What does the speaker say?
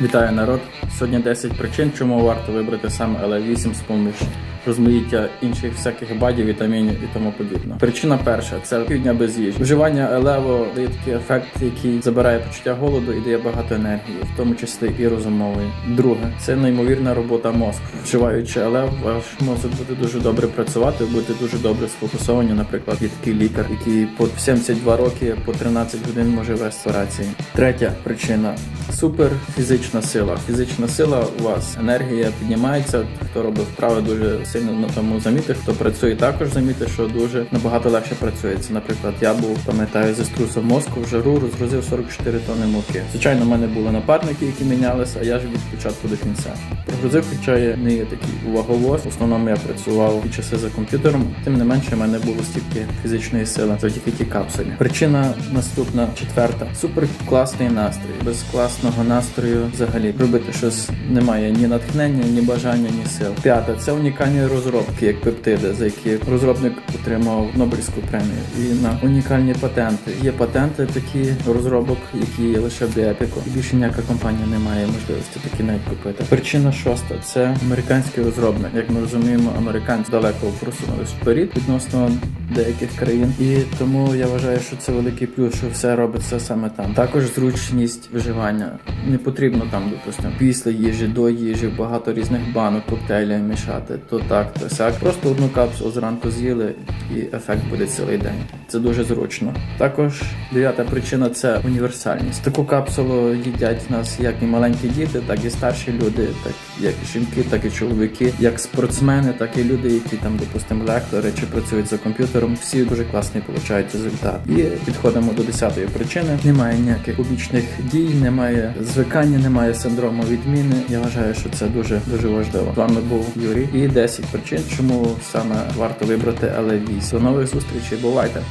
Вітаю народ! Сьогодні 10 причин, чому варто вибрати саме LA8 з поміж розмаїття інших всяких бадів, вітамінів і тому подібне. Причина перша це півдня без їжі. Вживання елево дає такий ефект, який забирає почуття голоду і дає багато енергії, в тому числі і розумової. Друге, це неймовірна робота мозку. Вживаючи елев, ваш мозок буде дуже добре працювати, будете дуже добре сфокусовані. Наприклад, є такий лікар, який по 72 роки по 13 годин може вести рації. Третя причина супер фізична сила. Фізична сила у вас енергія піднімається. Хто робить вправи дуже сильно на тому замітить. Хто працює також замітить, що дуже набагато легше працюється. Наприклад, я був пам'ятаю зі струсом мозку в жару розгрузив 44 тонни муки. Звичайно, в мене були напарники, які мінялися, а я ж від початку до кінця. Прогрузив, хоча я не є такий ваговоз. В основному я працював і часи за комп'ютером. Тим не менше, в мене було стільки фізичної сили завдяки тій капсулі. Причина наступна четверта. Супер класний настрій. Без класного настрою взагалі робити щось немає ні натхнення, ні бажання, ні сил. П'яте це унікальні розробки, як пептиди, за які розробник отримав Нобелівську премію. І на унікальні патенти. Є патенти такі розробок, які є лише в Епіку. І більше ніяка компанія не має можливості такі навіть купити. Причина шоста це американський розробник. Як ми розуміємо, американці далеко просунулись вперед відносно деяких країн, і тому я вважаю, що це великий плюс, що все робиться саме там. Також зручність вживання. Не потрібно там, допустимо, після їжі, до їжі, багато різних банок, коктейлів мішати. То так, то сяк. Просто одну капсулу зранку з'їли, і ефект буде цілий день. Це дуже зручно. Також дев'ята причина це універсальність. Таку капсулу їдять нас як і маленькі діти, так і старші люди, так як і жінки, так і чоловіки, як спортсмени, так і люди, які там, допустимо, лектори чи працюють за комп'ютером. Всі дуже класний получають результат. І підходимо до десятої причини. Немає ніяких побічних дій, немає звикання, немає синдрому відміни. Я вважаю, що це дуже дуже важливо. З вами був Юрій. І 10 причин, чому саме варто вибрати LA8. До нових зустрічей. Бувайте!